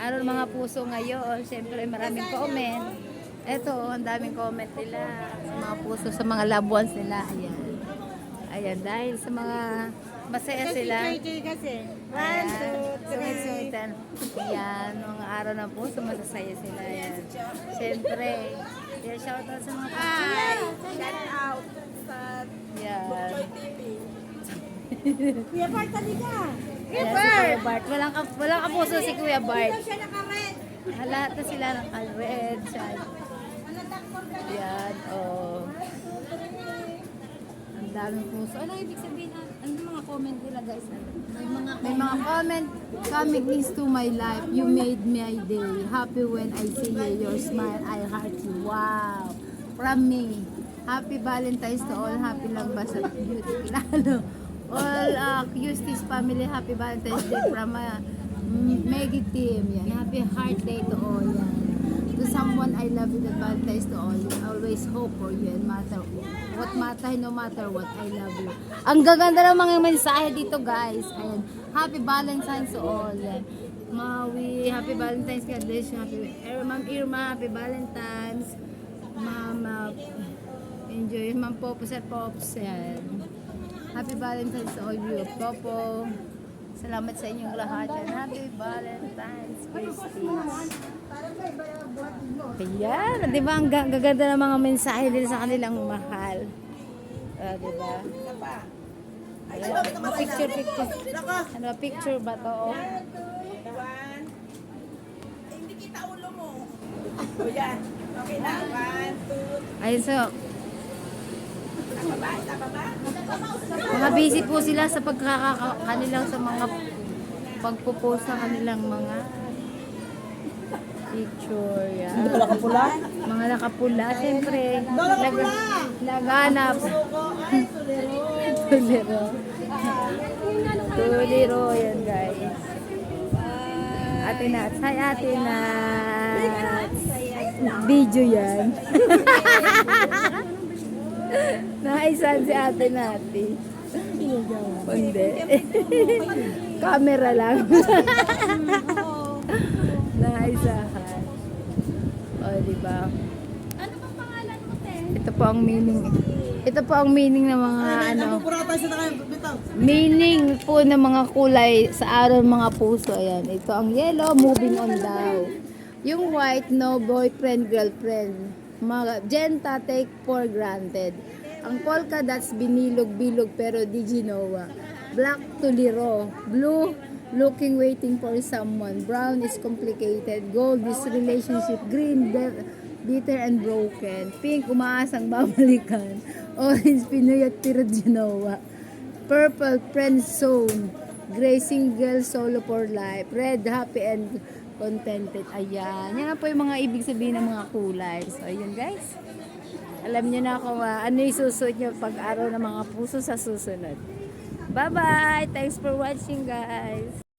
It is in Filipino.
araw ng mga puso ngayon. Siyempre, maraming comment. Eto, ang daming comment nila sa mga puso, sa mga loved ones nila. Ayan. Ayan, dahil sa mga masaya sila. kasi. One, Ayan, two, three. sumit-sumitan. Ayan, mga araw ng puso, masasaya sila. Ayan. Siyempre, yeah, shoutout sa mga Hi! Shout out sa Ayan. Kuya Bart, halika. Ayan, si Kuya Bart. Walang, ka- walang kapuso si Kuya Bart. Ah, Lahat na sila ng red. Siya. Ano takbon ka? Yan, oh. Ang daming puso. Ano ibig sabihin? ah? Ano mga comment nila guys? May mga, may mga comment. Coming is to my life. You made my day. Happy when I see you. Your smile, I heart you. Wow. From me. Happy Valentine's to all. Happy lang ba sa beauty? Lalo. All uh, Custis family, happy Valentine's Day from uh, Maggie team. Yan. Happy heart day to all. Yan to someone I love that Valentine's to all. I always hope for you and matter what matter, no matter what, I love you. Ang gaganda ng mga mensahe dito guys. Ayan. Happy Valentine's to all. Yan. Maui, happy Valentine's, God bless you. Happy, Ma'am Irma, happy Valentine's. Ma'am, uh, enjoy. Ma'am Popo, Sir Pops. Yan. Happy Valentine's to all you. Popo, salamat sa inyong lahat. Yan. Happy Valentine's, Christmas. Ayan, di ba? Ang ga- gaganda ng mga mensahe nila sa kanilang mahal. Ah, di ba? Ayan, picture, picture. Ano, picture ba to? Oh. Hindi kita ulo mo. O yan. Okay na. One, two, Ayun, so, tama ba? Tama ba? Mga busy po sila sa pagkakanilang sa mga pagpo-post sa kanilang mga picture. Yan. Hindi pala kapula? Mga nakapula, siyempre. Nag laganap. Tuliro. Tuliro, yan guys. Ate Nats. Hi, Ate Nats. Video yan. Naisan si Ate Nati. Hindi. Camera lang. Naisahan. O, di ba? Ano bang pangalan mo, te? Ito po ang meaning. Ito po ang meaning ng mga ano. Meaning po ng mga kulay sa araw mga puso. Ayan. Ito ang yellow, moving on daw. Yung white, no boyfriend, girlfriend. Magenta, take for granted. Ang polka dots, binilog-bilog pero di ginawa. Black, tuliro. Blue, looking, waiting for someone. Brown is complicated. Gold is relationship. Green, bitter and broken. Pink, umaasang babalikan. Orange, pinuyat pero ginawa. Purple, friend zone. Gray, single, solo for life. Red, happy and contented. Ayan. Yan na po yung mga ibig sabihin ng mga kulay. So, ayun guys. Alam niyo na kung ah, ano yung susunod niyo pag araw ng mga puso sa susunod. Bye-bye! Thanks for watching guys!